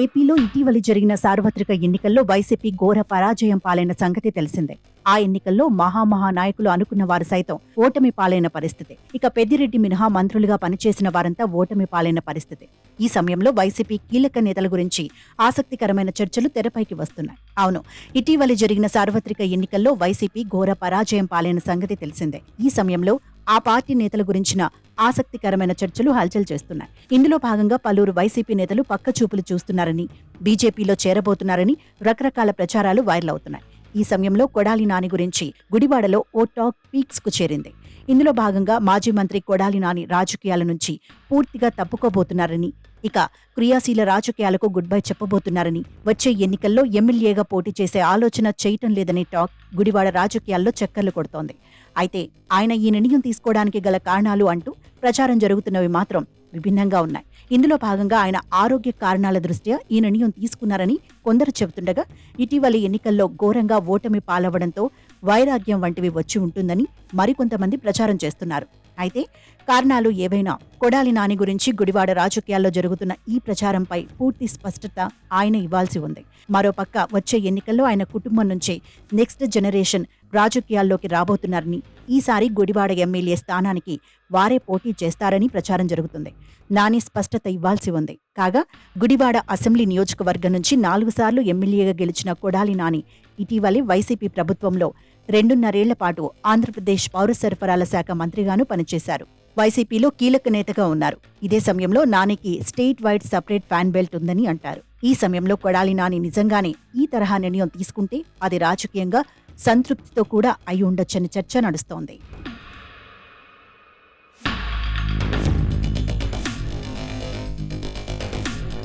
ఏపీలో ఇటీవలి జరిగిన సార్వత్రిక ఎన్నికల్లో వైసీపీ ఘోర పరాజయం పాలైన సంగతి తెలిసిందే. ఆ ఎన్నికల్లో మహామహా నాయకులు అనుకున్న వారు సైతం ఓటమి పాలైన పరిస్థితి. ఇక పెద్దిరెడ్డి మినహా మంత్రులుగా పనిచేసిన వారంతా ఓటమి పాలైన పరిస్థితి. ఈ సమయంలో వైసీపీ కీలక నేతల గురించి ఆసక్తికరమైన చర్చలు తెరపైకి వస్తున్నాయి. అవును ఇటీవలి జరిగిన సార్వత్రిక ఎన్నికల్లో వైసీపీ ఘోర పరాజయం పాలైన సంగతి తెలిసిందే. ఈ సమయంలో ఆ పార్టీ నేతల గురించిన ఆసక్తికరమైన చర్చలు హల్చల్ చేస్తున్నాయి. ఇందులో భాగంగా పలువురు వైసీపీ నేతలు పక్క చూపులు చూస్తున్నారని బీజేపీలో చేరబోతున్నారని రకరకాల ప్రచారాలు వైరల్ అవుతున్నాయి. ఈ సమయంలో కొడాలి నాని గురించి గుడివాడలో ఓ టాక్ పీక్స్కు చేరింది. ఇందులో భాగంగా మాజీ మంత్రి కొడాలి నాని రాజకీయాల నుంచి పూర్తిగా తప్పుకోబోతున్నారని ఇక క్రియాశీల రాజకీయాలకు గుడ్ బై చెప్పబోతున్నారని వచ్చే ఎన్నికల్లో ఎమ్మెల్యేగా పోటీ చేసే ఆలోచన చేయటం లేదనే టాక్ గుడివాడ రాజకీయాల్లో చక్కర్లు కొడుతోంది. అయితే ఆయన ఈ నిర్ణయం తీసుకోవడానికి గల కారణాలు అంటూ ప్రచారం జరుగుతున్నవి మాత్రం విభిన్నంగా ఉన్నాయి. ఇందులో భాగంగా ఆయన ఆరోగ్య కారణాల దృష్ట్యా ఈ నిర్ణయం తీసుకున్నారని కొందరు చెబుతుండగా ఇటీవలి ఎన్నికల్లో ఘోరంగా ఓటమి పాలవడంతో వైరాగ్యం వంటివి వచ్చి ఉంటుందని మరికొంతమంది ప్రచారం చేస్తున్నారు. అయితే కారణాలు ఏవైనా? కొడాలి నాని గురించి గుడివాడ రాజకీయాల్లో జరుగుతున్న ఈ ప్రచారంపై పూర్తి స్పష్టత ఆయన ఇవ్వాల్సి ఉంది. మరోపక్క వచ్చే ఎన్నికల్లో ఆయన కుటుంబం నుంచే నెక్స్ట్ జనరేషన్ రాజకీయాల్లోకి రాబోతున్నారని ఈసారి గుడివాడ ఎమ్మెల్యే స్థానానికి వారే పోటీ చేస్తారని ప్రచారం జరుగుతుంది. నాని స్పష్టత ఇవ్వాల్సి ఉంది. కాగా గుడివాడ అసెంబ్లీ నియోజకవర్గం నుంచి నాలుగు సార్లు ఎమ్మెల్యేగా గెలిచిన కొడాలి నాని ఇటీవలే వైసీపీ ప్రభుత్వంలో రెండున్నరేళ్ళ పాటు ఆంధ్రప్రదేశ్ పౌర సరఫరాల శాఖ మంత్రిగాను పనిచేశారు. వైసీపీలో కీలక నేతగా ఉన్నారు. ఇదే సమయంలో నానికి state wide separate fan belt ఉందని అంటారు. ఈ సమయంలో కొడాలి నాని నిజంగానే ఈ తరహా నిర్ణయం తీసుకుంటే అది రాజకీయంగా సంతృప్తితో కూడా అయి ఉండొచ్చని చర్చ నడుస్తోంది.